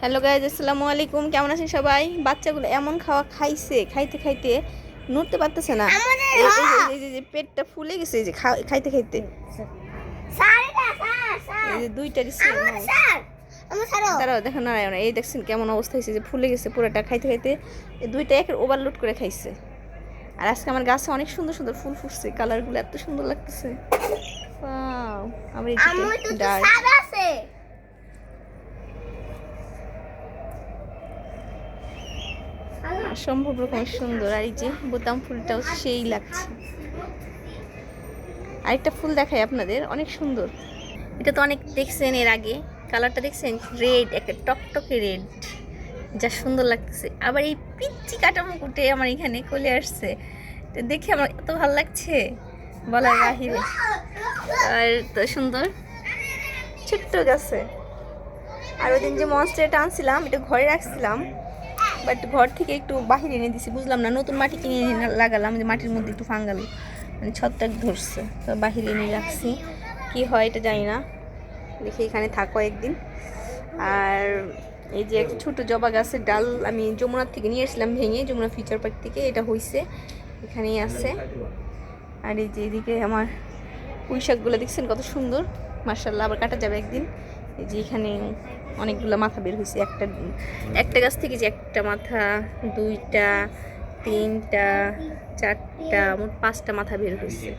Hello guys আসসালামু আলাইকুম। কেমন আছেন সবাই? বাচ্চাগুলো এমন খাওয়া খাইছে খাইতে খাইতে নড়তে পারতেছে না। এই- যে- হ্যাঁ। পেটটা ফুলে গেছে এই যে খাইতে খাইতে। এই যে দুইটা স্যার আমার দেখো না এই দেখছেন কেমন অবস্থা হয়েছে যে ফুলে গেছে পুরোটা খাইতে খাইতে। এই দুইটা একের ওভারলোড করে খাইছে। আর আজকে আমার গাছে অনেক সুন্দর সুন্দর ফুল ফুটছে কালারগুলো এত সুন্দর লাগতেছে। আমার এই তো ডাল সম্ভব রকম সুন্দর। আর এই যে বোতাম ফুলটাও সেই লাগছে। আরেকটা ফুল দেখাই আপনাদের, অনেক সুন্দর। এটা তো অনেক দেখছেন এর আগে, কালারটা দেখছেন? রেড, একটা টকটকে রেড। যা সুন্দর লাগছে। আবার এই পিচ্ছি কাটা মুকুটে আমার এখানে চলে আসছে। দেখে আমার এত ভালো লাগছে। বলার বাহিরে। আর তো সুন্দর। ছোট্ট গাছে। আর ওই দিন যে মনস্টারটা আনছিলাম, এটা ঘরে রাখছিলাম। বাট ঘর থেকে একটু বাহিরে এনে দিছি, বুঝলাম না, নতুন মাটি কিনে এনে লাগালাম, যে মাটির মধ্যে একটু ফাঙ্গাল মানে ছত্রাক ধরছে, তো বাহিরে এনে রাখছি। কি হয় এটা জানি না, দেখি এখানে থাকো একদিন। আর এই যে একটা ছোটো জবা গাছের ডাল আমি যমুনার থেকে নিয়ে এসেছিলাম ভেঙে, যমুনা ফিউচার পার্ক থেকে, এটা হইছে, এখানেই আছে। আর এই যে এদিকে আমার পুঁই শাকগুলো দেখছেন কত সুন্দর? মার্শাল্লাহ আবার কাটা যাবে একদিন। যে এখানে অনেকগুলো মাথা বের হয়েছে একটা একটা গাছ থেকে যে একটা মাথা, দুইটা, তিনটা, চারটা, মোট পাঁচটা মাথা বের হয়েছে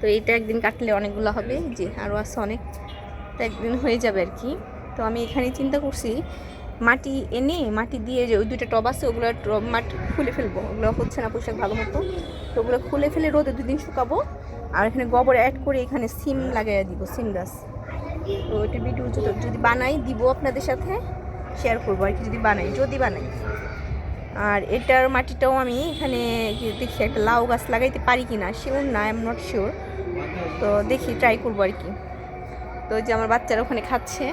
তো এইটা একদিন কাটলে অনেকগুলো হবে যে আরও আছে অনেক, তো একদিন হয়ে যাবে আর কি। তো আমি এখানে চিন্তা করছি, মাটি এনে, মাটি দিয়ে যে ওই দুইটা টব আছে, ওগুলো টব মাটি খুলে ফেলব। ওগুলো হচ্ছে না পোশাক ভালো মতো। তো ওগুলো খুলে ফেলে রোদে দুদিন শুকাবো। আর এখানে গোবর অ্যাড করে এখানে সিম লাগাইয়া দিব, সিম গাছ। তো ওইটা ভিডিও যদি যদি বানাই, দিব আপনাদের সাথে শেয়ার করব আর কি, যদি বানাই যদি বানাই। আর এটার মাটিটাও আমি এখানে দেখি, একটা লাউ গাছ লাগাইতে পারি কি না শিওর না আই এম নট শিওর তো দেখি ট্রাই করব আর কি। তো যে আমার বাচ্চারা ওখানে খাচ্ছে।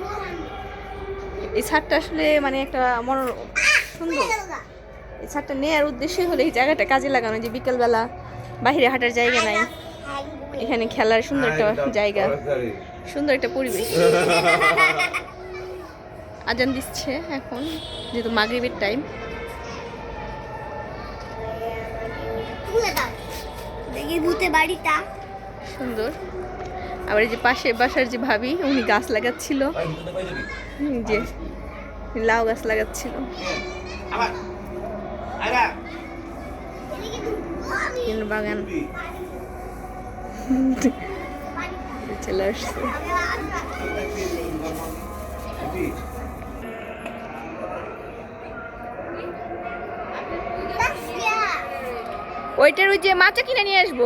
এই ছাদটা আসলে মানে একটা মনোর সুন্দর। এই ছাদটা নেওয়ার উদ্দেশ্যই হলো এই জায়গাটা কাজে লাগানো, যে বিকেলবেলা বাইরে হাঁটার জায়গা নাই। এখানে খেলার সুন্দর একটা জায়গা। সুন্দর একটা পরিবেশ। আজান দিচ্ছে এখন যেহেতু মাগরিবের টাইম বাড়িটা। সুন্দর। আবার এই যে পাশে বাসার যে ভাবি উনি গাছ লাগাচ্ছিল। যে লাউ গাছ লাগাচ্ছিল। বাগান। চলে আসছে। ওইটার ওই যে মাছ কিনে নিয়ে আসব।